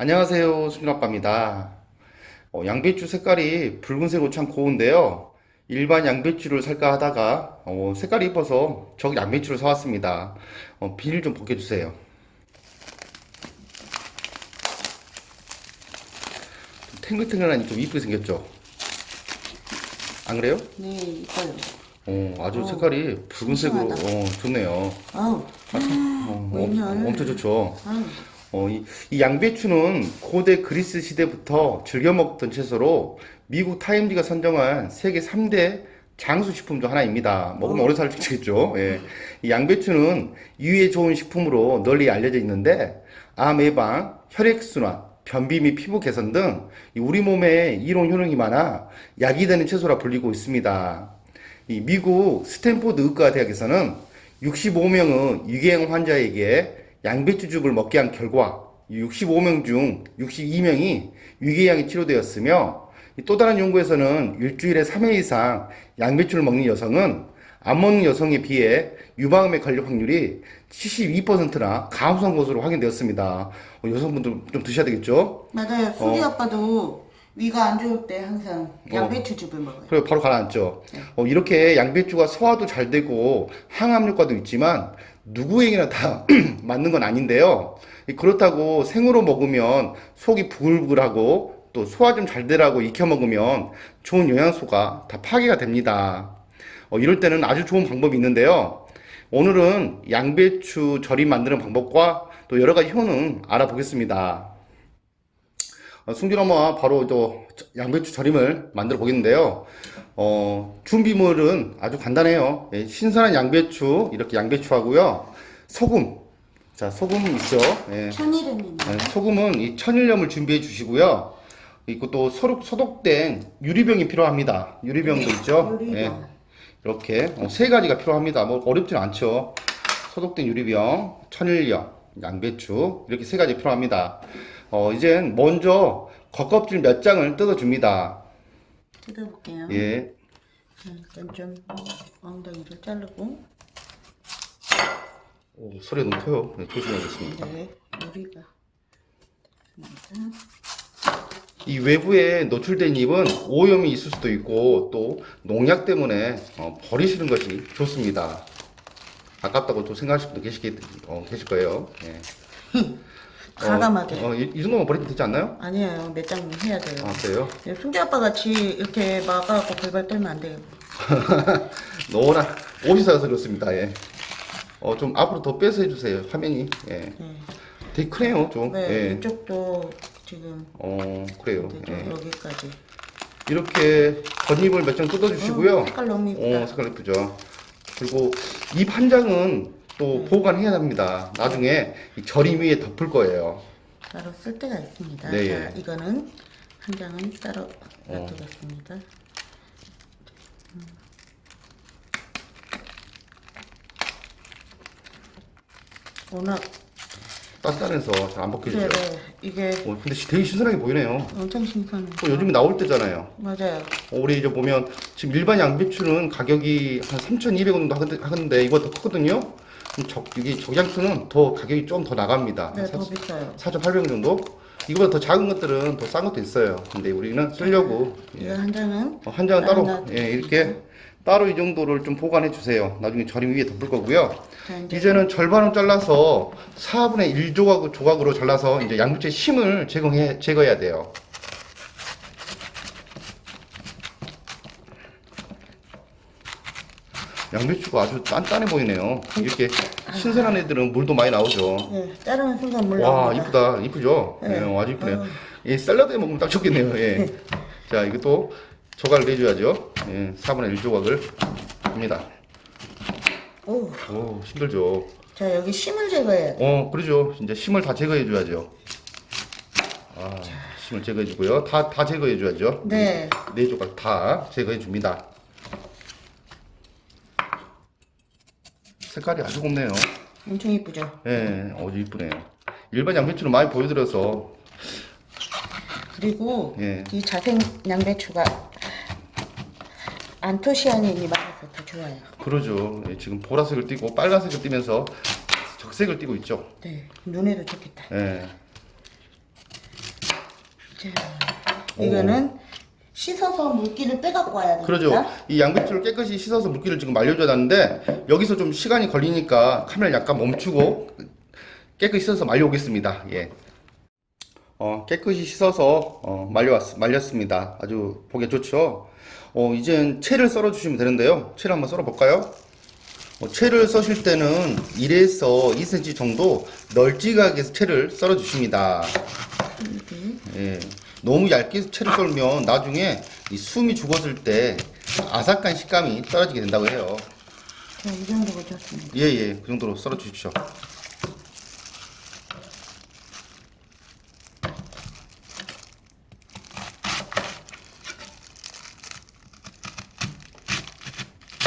안녕하세요. 수진아빠입니다. 어, 양배추 색깔이 붉은색으로 참 고운데요. 일반 양배추를 살까 하다가 어, 색깔이 이뻐서 저 양배추를 사왔습니다. 어, 비닐 좀 벗겨주세요. 좀 탱글탱글하니 좀 이쁘게 생겼죠? 안 그래요? 네, 이뻐요. 어, 아주 어, 색깔이 붉은색으로. 어, 좋네요. 아우, 아, 참, 어, 웬열. 엄, 엄청 좋죠. 아우, 어, 이, 이 양배추는 고대 그리스 시대부터 즐겨 먹던 채소로 미국 타임지가 선정한 세계 3대 장수 식품 중 하나입니다. 먹으면 어. 오래 살겠죠. 예. 이 양배추는 유에 좋은 식품으로 널리 알려져 있는데 암 예방, 혈액순환, 변비 및 피부 개선 등이 우리 몸에 이론 효능이 많아 약이 되는 채소라 불리고 있습니다. 이 미국 스탠포드 의과 대학에서는 65명의 유기행 환자에게 양배추즙을 먹게 한 결과 65명 중 62명이 유기양이 치료되었으며 이또 다른 연구에서는 일주일에 3회 이상 양배추를 먹는 여성은 안 먹는 여성에 비해 유방암에 걸릴 확률이 72%나 감소한 것으로 확인되었습니다. 어, 여성분들 좀 드셔야 되겠죠? 맞아요. 수지 어. 아빠도 위가 안 좋을 때 항상 양배추즙을 먹어요. 그리고 바로 가라앉죠. 네. 어, 이렇게 양배추가 소화도 잘 되고 항암 효과도 있지만 누구에게나 다 맞는 건 아닌데요. 이- 그렇다고 생으로 먹으면 속이 부글부글하고 또 소화 좀 잘 되라고 익혀 먹으면 좋은 영양소가 다 파괴가 됩니다. 어, 이럴 때는 아주 좋은 방법이 있는데요. 오늘은 양배추 절임 만드는 방법과 또 여러 가지 효능 알아보겠습니다. 어, 승준 엄마 바로 또 양배추 절임을 만들어 보겠는데요. 어, 준비물은 아주 간단해요. 예, 신선한 양배추, 이렇게 양배추 하고요. 소금. 자, 소금 있죠. 예. 천일음입니다. 네, 소금은 이 천일염을 준비해 주시고요. 그리고 또 소독, 소독된 유리병이 필요합니다. 유리병도 있죠. 유리병. 예, 이렇게 어, 세 가지가 필요합니다. 뭐 어렵진 않죠. 소독된 유리병, 천일염, 양배추 이렇게 세 가지 필요합니다. 어, 이젠 먼저 겉껍질 몇 장을 뜯어줍니다. 뜯어볼게요. 예, 자, 일단 좀 엉덩이를 자르고. 오, 소리 너무 커요. 네, 조심하겠습니다. 네, 우리가. 이 외부에 노출된 잎은 오염이 있을 수도 있고 또 농약 때문에 어, 버리시는 것이 좋습니다. 아깝다고 또 생각하실 분도 계시겠, 어, 계실 거예요. 예. 과감하게. 어, 어, 이, 이 정도만 버리면 되지 않나요? 아니에요. 몇 장 해야 돼요. 아, 그래요? 네, 승재 아빠 같이 이렇게 막아갖고 벌벌 떨면 안 돼요. 너무나 옷이 사서 그렇습니다. 예. 어, 좀 앞으로 더 빼서 해주세요. 화면이. 예. 네, 되게 크네요, 좀. 네 예. 이쪽도 지금 어, 그래요. 되죠. 예. 여기까지. 이렇게 겉잎을 몇 장 뜯어주시고요. 어, 색깔 너무 이쁘다. 어, 색깔 예쁘죠. 그리고 잎 한 장은 또 네. 보관해야 합니다. 나중에 이 절임 위에 덮을 거예요. 따로 쓸 때가 있습니다. 네, 자, 예. 이거는 한 장은 따로 어. 놔두겠습니다. 음. 워낙 단단해서 잘 안 벗겨지죠. 네네 이게 어, 근데 시- 되게 신선하게 보이네요. 엄청 신선해. 또 요즘에 나올 때잖아요. 맞아요. 어, 우리 이제 보면 지금 일반 양배추는 가격이 한 3,200원 정도 하는데, 하는데 이거 더 크거든요. 그럼 적, 이게 적양추는 더 가격이 좀 더 나갑니다. 네, 더 비싸요. 4,800원 정도? 이거보다 더 작은 것들은 더 싼 것도 있어요. 근데 우리는 쓰려고 예. 이거 한 장은 어, 한 장은 따로 아, 나- 예, 이렇게 따로 이 정도를 좀 보관해 주세요. 나중에 절임 위에 덮을 거고요. 자, 이제 이제는 절반을 잘라서 4분의 1 조각, 조각으로 잘라서 이제 양배추의 심을 제거해, 제거해야 돼요. 양배추가 아주 단단해 보이네요. 이렇게 신선한 애들은 물도 많이 나오죠. 예, 자르는 순간 물 와. 이쁘다. 이쁘죠? 네. 예, 아주 이쁘네요. 어. 이 샐러드에 먹으면 딱 좋겠네요. 예. 자, 이것도 조각을 내줘야죠. 예, 4분의 1 조각을 합니다. 오, 오, 힘들죠. 자 여기 심을 제거해야 돼. 어, 그러죠. 이제 심을 다 제거해줘야죠. 아, 심을 제거해주고요. 다, 다 제거해줘야죠. 네. 네 조각 다 제거해줍니다. 색깔이 아주 곱네요. 엄청 이쁘죠. 예, 아주 이쁘네요. 일반 양배추는 많이 보여드려서, 그리고 예. 이 자생 양배추가 안토시아닌이 많아서 더 좋아요. 그러죠. 예, 지금 보라색을 띠고 빨간색을 띠면서 적색을 띠고 있죠. 네, 눈에도 좋겠다. 예. 자, 이거는 씻어서 물기를 빼갖고 와야 됩니다. 그러죠. 이 양배추를 깨끗이 씻어서 물기를 지금 말려줘야 하는데 여기서 좀 시간이 걸리니까 카메라 약간 멈추고 깨끗이 씻어서 말려오겠습니다. 예. 어, 깨끗이 씻어서 어, 말려왔, 말렸습니다. 아주 보기 좋죠. 어, 이젠 채를 썰어 주시면 되는데요. 채를 한번 썰어 볼까요? 어, 채를 써실 때는 1에서 2cm 정도 널찍하게 채를 썰어 주십니다. 예. 너무 얇게 채를 썰면 나중에 이 숨이 죽었을 때 아삭한 식감이 떨어지게 된다고 해요. 자, 이 정도가 좋습니다. 예, 예. 그 정도로 썰어 주십시오.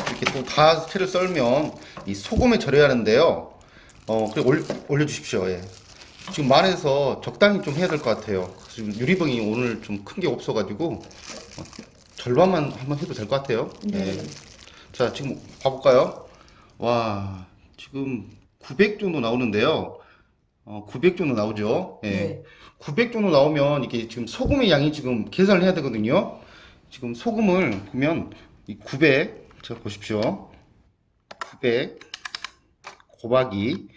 이렇게 또 다 채를 썰면 이 소금에 절여야 하는데요. 어, 그래 올, 올려주십시오. 예. 지금 만에서 적당히 좀 해야 될 것 같아요. 지금 유리병이 오늘 좀 큰 게 없어가지고 어, 절반만 한번 해도 될 것 같아요. 네. 예. 자, 지금 봐볼까요? 와, 지금 900 정도 나오는데요. 어, 900 정도 나오죠. 예. 네. 900 정도 나오면 이게 지금 소금의 양이 지금 계산을 해야 되거든요. 지금 소금을 보면 이 900, 자 보십시오. 900 곱하기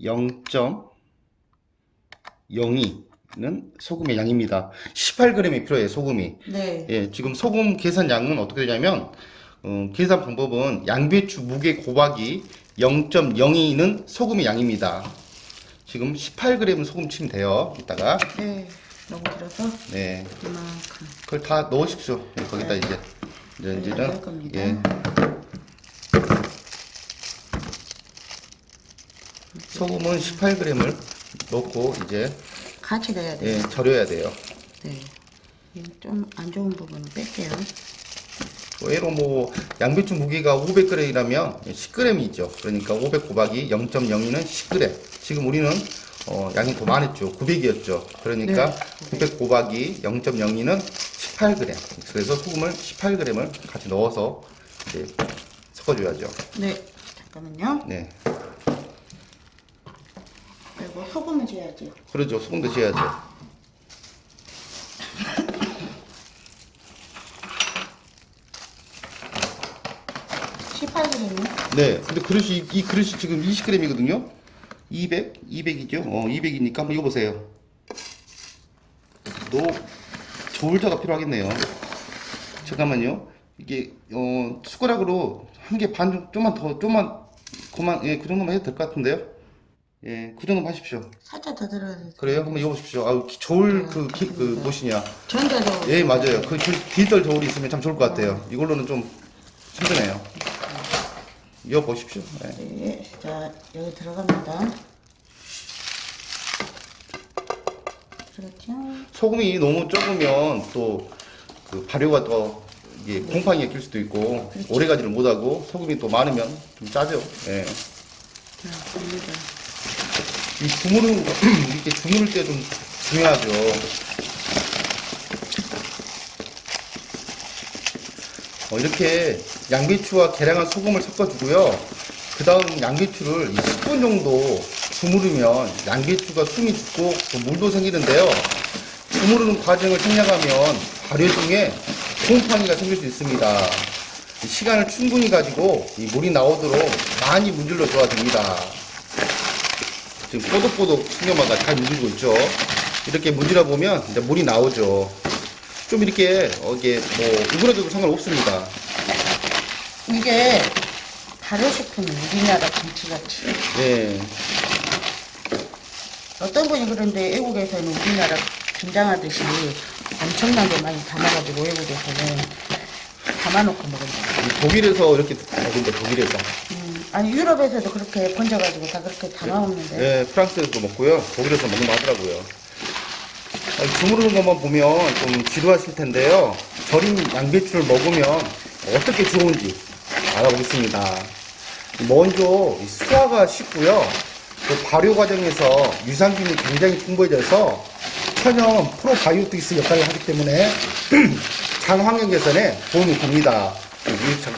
0.02는 소금의 양입니다. 18g이 필요해요, 소금이. 네. 예, 지금 소금 계산 양은 어떻게 되냐면, 어, 계산 방법은 양배추 무게 곱하기 0.02는 소금의 양입니다. 지금 18g 소금 치면 돼요. 이따가. 네. 너무 길어서 네. 이만큼. 그걸 다 넣으십시오. 예, 거기다 네, 이제 는. 넣을 겁니다. 예. 소금은 18g을 넣고 이제, 같이 넣어야 돼요. 예, 절여야 돼요. 네. 좀 안 좋은 부분은 뺄게요. 예로 뭐 양배추 무게가 500g이라면 10g이죠. 그러니까 500 곱하기 0.02는 10g. 지금 우리는 어, 양이 더 많았죠. 900이었죠. 그러니까 네, 900 곱하기 0.02는 18g. 그래서 소금을 18g을 같이 넣어서 이제 섞어줘야죠. 네. 잠깐만요. 네, 그리고 소금을 줘야죠. 그러죠. 소금 드셔야죠. 시 18g이요? 네, 근데 그릇이 이 그릇이 지금 20g이거든요. 200, 200이죠. 어, 200이니까 한번 이거 보세요. 너 저울자가 필요하겠네요. 잠깐만요. 이게 어 숟가락으로 한 개 반 좀만 더 좀만 그만 예, 그 정도만 해도 될 것 같은데요. 예, 그 정도만 하십시오. 살짝 더 들어야 돼. 그래요? 한번 입어보십시오. 아, 저울 그, 기, 그 무엇이냐? 전자로. 예, 맞아요. 그 기- 디지털 저울이 있으면 참 좋을 것 같아요. 이걸로는 좀 힘드네요. 이어 보십시오. 네. 네. 자, 여기 들어갑니다. 그렇죠. 소금이 너무 적으면 또그 발효가 또 이게 곰팡이가 낄 수도 있고 오래 가지를 못하고 소금이 또 많으면 좀 짜죠. 예. 자, 갑니다. 이 주무르는 거 이렇게 주무를 때 좀 중요하죠. 어, 이렇게 양배추와 계량한 소금을 섞어주고요. 그 다음 양배추를 10분 정도 주무르면 양배추가 숨이 죽고 또 물도 생기는데요. 주무르는 과정을 생략하면 발효 중에 곰팡이가 생길 수 있습니다. 이 시간을 충분히 가지고 이 물이 나오도록 많이 문질러 줘야 됩니다. 지금 뽀독뽀독 신경마가 잘 문지르고 있죠. 이렇게 문지러 보면 이제 물이 나오죠. 좀 이렇게 어, 이게 뭐 우그러져도 상관없습니다. 이게 발효식품이 우리나라 김치같이. 예. 어떤 분이 그런데 외국에서는 우리나라 김장하듯이 엄청나게 많이 담아가지고 외국에서는 담아놓고 먹는다. 이 독일에서 이렇게 먹은데 독일에서. 음, 아니 유럽에서도 그렇게 번져가지고 다 그렇게 담아먹는데. 예, 프랑스에서도 먹고요. 독일에서 먹는다 하더라고요. 아, 주무르는 것만 보면 좀 지루하실 텐데요. 절인 양배추를 먹으면 어떻게 좋은지 알아보겠습니다. 먼저 이 수화가 쉽고요. 또 발효 과정에서 유산균이 굉장히 풍부해져서 천연 프로바이오틱스 역할을 하기 때문에 장 환경 개선에 도움이 됩니다.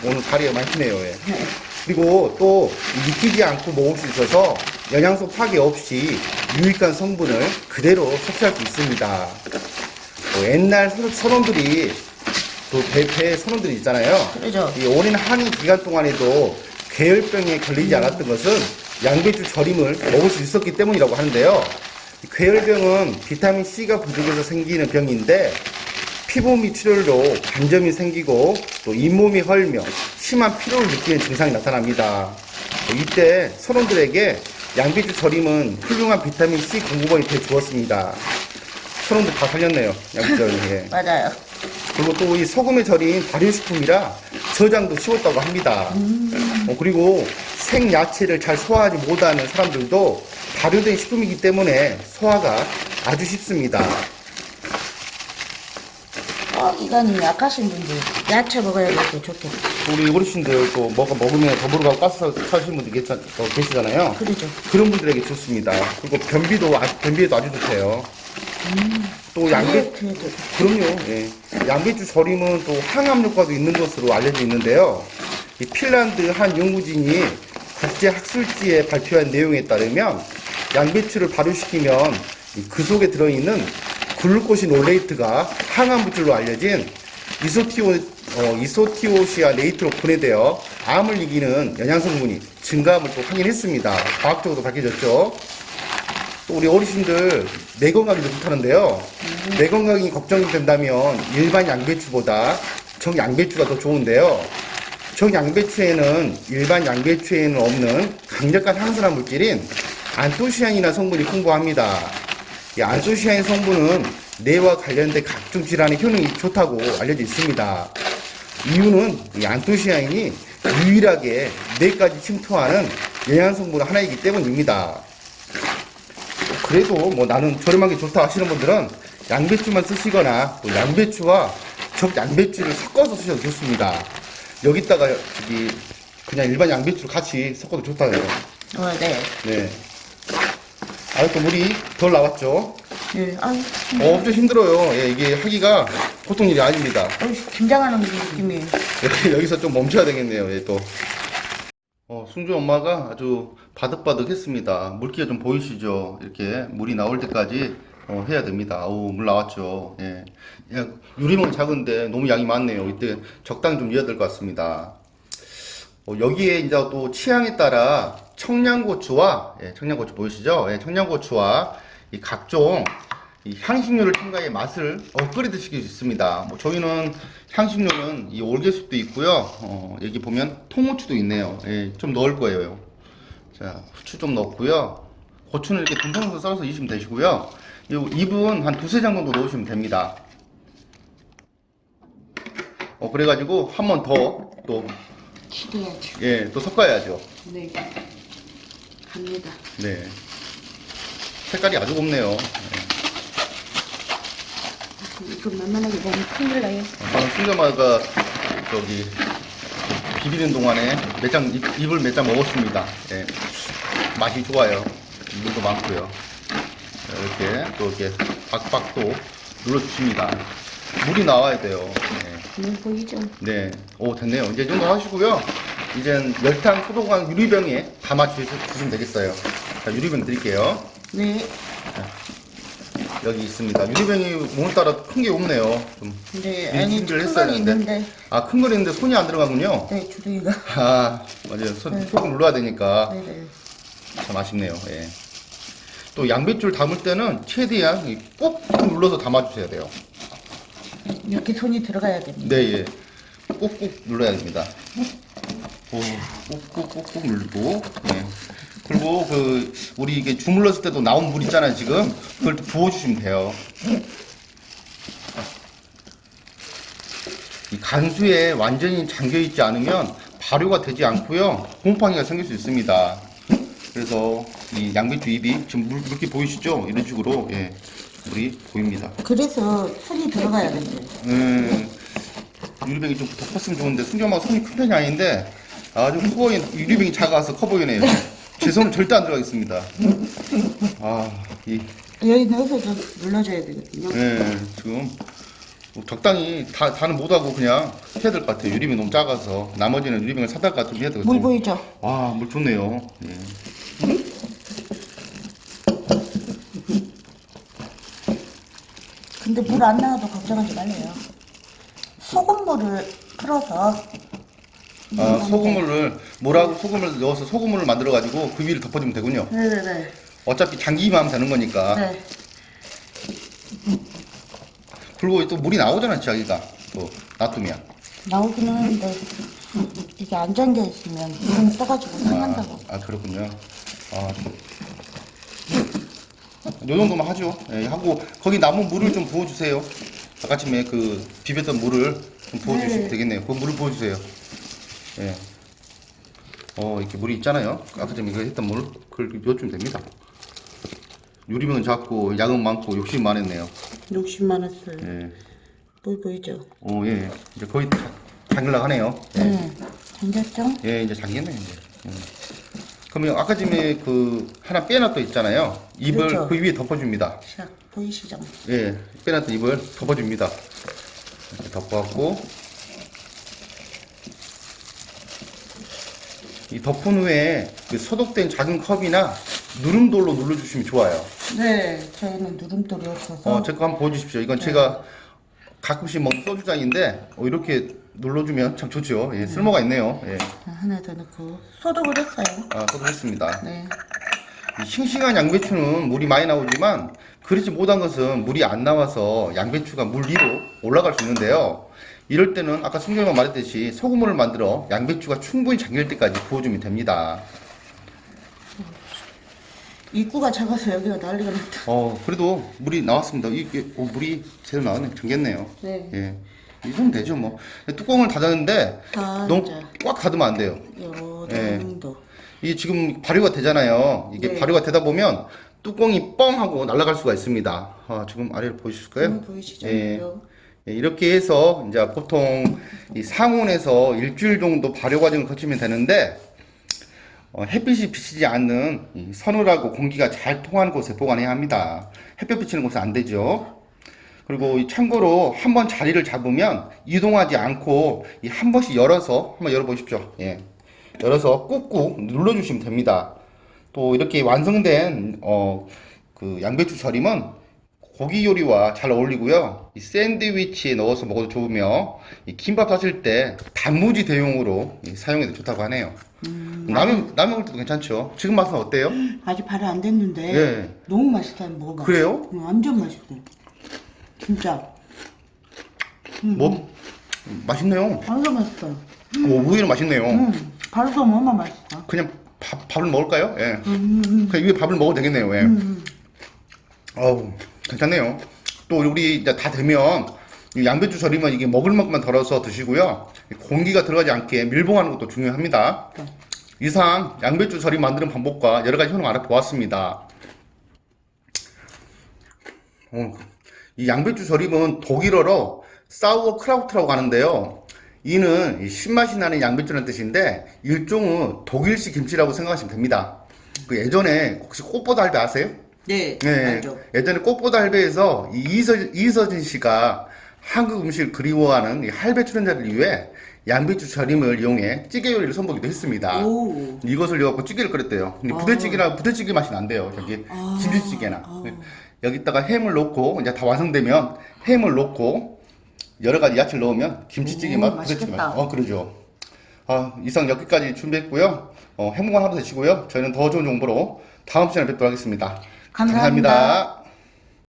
오늘 다리가 많이 크네요. 예. 그리고 또 익히지 않고 먹을 수 있어서 영양소 파괴 없이 유익한 성분을 그대로 섭취할 수 있습니다. 어, 옛날 선- 선원들이 또 대패 선원들이 있잖아요. 그러죠. 이 오랜 항의 기간 동안에도 괴열병에 걸리지 않았던 것은 양배추 절임을 먹을 수 있었기 때문이라고 하는데요. 이 괴열병은 비타민 C가 부족해서 생기는 병인데 피부 및 출혈로 반점이 생기고 또 잇몸이 헐며 심한 피로를 느끼는 증상이 나타납니다. 이때 선원들에게 양배추 절임은 훌륭한 비타민 C 공급원이 돼 주었습니다. 선원들 다 살렸네요. 양배추 절임. 예. 맞아요. 그리고 또 이 소금에 절인 발효식품이라 저장도 쉬웠다고 합니다. 어, 그리고 생야채를 잘 소화하지 못하는 사람들도 발효된 식품이기 때문에 소화가 아주 쉽습니다. 어, 이간이 약하신 분들 야채 먹어야 이렇게 좋겠다. 우리 어르신들 또 먹어, 먹으면 더불어가고 가스 사시는 분들 계시, 어, 계시잖아요. 그러죠. 그런 분들에게 좋습니다. 그리고 변비도, 아, 변비에도 아주 좋대요. 또 양배, 다이어트에도 그럼요. 예. 양배추 절임은 또 항암 효과도 있는 것으로 알려져 있는데요. 이 핀란드 한 연구진이 국제 학술지에 발표한 내용에 따르면 양배추를 발효시키면 이그 속에 들어있는 글루코신 올레이트가 항암 물질로 알려진 이소티오, 어, 이소티오시아 네이트로 분해되어 암을 이기는 영양성분이 증가함을 또 확인했습니다. 과학적으로 밝혀졌죠. 또 우리 어르신들 뇌 건강에도 좋다는데요. 뇌 건강이 걱정이 된다면 일반 양배추보다 정양배추가 더 좋은데요. 정양배추에는 일반 양배추에는 없는 강력한 항산화 물질인 안토시아닌이나 성분이 풍부합니다. 이 안토시아닌 성분은 뇌와 관련된 각종 질환의 효능이 좋다고 알려져 있습니다. 이유는 이 안토시아닌이 유일하게 뇌까지 침투하는 영양 성분 하나이기 때문입니다. 그래도 뭐 나는 저렴한 게 좋다 하시는 분들은 양배추만 쓰시거나 또 양배추와 적 양배추를 섞어서 쓰셔도 좋습니다. 여기다가 저기 그냥 일반 양배추를 같이 섞어도 좋다고요. 어, 네. 네. 아, 또 물이 덜 나왔죠. 네. 아유, 어, 엄청 힘들어요. 예, 이게 하기가 보통 일이 아닙니다. 어, 김장하는 느낌이. 여기- 여기서 좀 멈춰야 되겠네요. 예, 또. 어, 승주 엄마가 아주 바득바득 했습니다. 물기가 좀 보이시죠? 이렇게 물이 나올 때까지 어, 해야 됩니다. 오, 물 나왔죠. 예. 야, 유리멍 작은데 너무 양이 많네요. 이때 적당히 좀 넣어야 될 것 같습니다. 어, 여기에 이제 또 취향에 따라 청양고추와 예, 청양고추 보이시죠? 예, 청양고추와 이 각종 이 향신료를 첨가해 맛을 어, 끓여 드실 수 있습니다. 뭐 저희는 향신료는 이 올개수도 있고요. 어, 여기 보면 통후추도 있네요. 예, 좀 넣을 거예요. 자, 후추 좀 넣고요. 고추는 이렇게 듬성듬성 썰어서 드시면 되시고요. 이 잎은 한 두세 장 정도 넣으시면 됩니다. 어, 그래가지고 한 번 더또 튀겨야죠. 예, 또 섞어야죠. 네. 갑니다. 네. 색깔이 아주 곱네요. 이거 만만하게 먹으면 큰일 나요. 저는 순자마가 저기 비비는 동안에 몇 장, 입, 입을 몇 장 먹었습니다. 예. 맛이 좋아요. 물도 많고요. 자, 이렇게 또 이렇게 박박 또 눌러주십니다. 물이 나와야 돼요. 네. 눈 보이죠? 네. 오, 됐네요. 이제 이 정도 하시고요. 이젠 열탕 소독한 유리병에 담아 주시면 되겠어요. 자, 유리병 드릴게요. 네. 여기 있습니다. 유리병이 오늘따라 큰 게 없네요. 좀. 네. 아니, 준비를 했어야 건 되는데. 있는데. 아, 큰거 있는데 손이 안 들어가군요. 네, 주둥이가. 아, 맞아요. 손, 네. 소금 눌러야 되니까. 네네. 참 아쉽네요. 예. 또 양배추를 담을 때는 최대한 이 꾹꾹 눌러서 담아주셔야 돼요. 이렇게 손이 들어가야 됩니다. 네, 예. 꾹꾹 눌러야 됩니다. 오, 꾹꾹꾹꾹 누르고, 예. 그리고 그, 우리 이게 주물렀을 때도 나온 물 있잖아요, 지금. 그걸 또 부어주시면 돼요. 이 간수에 완전히 잠겨 있지 않으면 발효가 되지 않고요. 곰팡이가 생길 수 있습니다. 그래서 이 양배추 잎이 지금 물, 이렇게 보이시죠? 이런 식으로, 예. 물이 보입니다. 그래서 손이 들어가야 된대요. 음, 유리병이 좀 더 컸으면 좋은데 순경마가 손이 큰 편이 아닌데 아주 커 보이 유리병이 작아서 커 보이네요. 제 손은 절대 안 들어가겠습니다. 아, 이, 여기 넣어서 좀 눌러줘야 되거든요. 예, 지금 뭐 적당히 다 다는 못하고 그냥 해야 될 것 같아요. 유리병이 너무 작아서 나머지는 유리병을 사다가 좀 해야 되거든요. 물 보이죠? 와, 물 좋네요. 예. 근데 물 안 나와도 걱정하지 말래요. 소금물을 풀어서 아, 소금물을 물하고 소금을 넣어서 소금물을 만들어 가지고 그 위를 덮어주면 되군요. 네네네. 어차피 잠기기만 하면 되는 거니까. 네. 그리고 또 물이 나오잖아, 자기가. 또 놔두면. 나오기는 하는데 이게 안 잠겨 있으면 기름 떠가지고 상한다고. 아, 아, 그렇군요. 아, 요 정도만 하죠. 예, 하고 거기 남은 물을 좀 부어주세요. 아까쯤에 그 비볐던 물을 좀 부어주시면 네. 되겠네요. 그 물을 부어주세요. 예. 어 이렇게 물이 있잖아요. 아까 전에 이거 했던 물 그걸 넣어주면 됩니다. 유리병은 작고 양은 많고 욕심 많았네요. 욕심 많았어요. 예. 보이 보이죠? 어 예. 이제 거의 다 잠글라 하네요. 네. 잠겼죠? 예, 이제 잠겼네 이제. 음. 그러면 아까 전에 그 하나 빼놨던 있잖아요. 입을 그렇죠. 그 위에 덮어줍니다. 자, 보이시죠? 예, 빼놨던 입을 덮어줍니다. 이렇게 덮어갖고 이 덮은 후에 그 소독된 작은 컵이나 누름돌로 눌러주시면 좋아요. 네, 저희는 누름돌이 없어서 어, 제거 한번 보여주십시오. 이건 제가 가끔씩 먹는 소주잔인데 어, 이렇게 눌러주면 참 좋죠. 예, 쓸모가 있네요. 예, 하나 더 넣고 소독을 했어요. 아, 소독했습니다. 네. 이 싱싱한 양배추는 물이 많이 나오지만 그렇지 못한 것은 물이 안 나와서 양배추가 물 위로 올라갈 수 있는데요. 이럴 때는 아까 승경이가 말했듯이 소금물을 만들어 양배추가 충분히 잠길 때까지 부어주면 됩니다. 입구가 작아서 여기가 난리가 났다. 어, 그래도 물이 나왔습니다. 이게 어, 물이 제대로 나왔네. 잠겼네요. 네. 예. 이 정도 되죠, 뭐. 뚜껑을 닫았는데 다 너무 이제 꽉 닫으면 안 돼요. 요 네. 정도. 이게 지금 발효가 되잖아요. 이게 네. 발효가 되다 보면 뚜껑이 뻥 하고 날아갈 수가 있습니다. 아, 지금 아래를 보여주실까요? 음, 보이시죠? 예. 요. 예, 이렇게 해서 이제 보통 이 상온에서 일주일 정도 발효 과정을 거치면 되는데 어, 햇빛이 비치지 않는 이 서늘하고 공기가 잘 통하는 곳에 보관해야 합니다. 햇볕 비치는 곳은 안 되죠. 그리고 이 참고로 한 번 자리를 잡으면 이동하지 않고 이한 번씩 열어서 한번 열어보십시오. 예. 열어서 꾹꾹 눌러주시면 됩니다. 또 이렇게 완성된 어, 그 양배추 절임은 고기 요리와 잘 어울리고요. 이 샌드위치에 넣어서 먹어도 좋으며 이 김밥 사실 때 단무지 대용으로 이 사용해도 좋다고 하네요. 음, 라면 라면 먹을 때도 괜찮죠. 지금 맛은 어때요? 아직 발효 안 됐는데 예. 너무 맛있다. 먹어봐. 그래요? 음, 완전 맛있어. 진짜. 음, 뭐 맛있네요. 완전 맛있어. 오, 의외로 맛있네요. 음, 발효가 얼마나 맛있어. 그냥 밥, 밥을 먹을까요? 예. 음, 음, 그냥 위에 밥을 먹어도 되겠네요. 예. 음. 어우, 괜찮네요. 또 우리 이제 다 되면 이 양배추 절이면 이게 먹을 만큼만 덜어서 드시고요. 공기가 들어가지 않게 밀봉하는 것도 중요합니다. 네. 이상 양배추 절임 만드는 방법과 여러 가지 효능 알아보았습니다. 어, 이 양배추 절임은 독일어로 사우어 크라우트라고 하는데요. 이는 이 신맛이 나는 양배추라는 뜻인데 일종의 독일식 김치라고 생각하시면 됩니다. 그 예전에 혹시 꽃보다 할배 아세요? 네, 네, 알죠. 예전에 꽃보다 할배에서 이 이서, 이서진 씨가 한국 음식을 그리워하는 이 할배 출연자를 위해 양배추 절임을 이용해 찌개 요리를 선보기도 했습니다. 오. 이것을 넣고 찌개를 끓였대요. 근데 아. 부대찌개나 부대찌개 맛이 난대요. 저기 아. 김치찌개나 아. 여기다가 햄을 넣고 이제 다 완성되면 햄을 넣고 여러 가지 야채를 넣으면 김치찌개 오, 맛, 부대찌개. 맛. 어 그러죠. 아, 이상 여기까지 준비했고요. 어, 행복한 하루 되시고요. 저희는 더 좋은 정보로 다음 시간에 뵙도록 하겠습니다. 감사합니다. 감사합니다.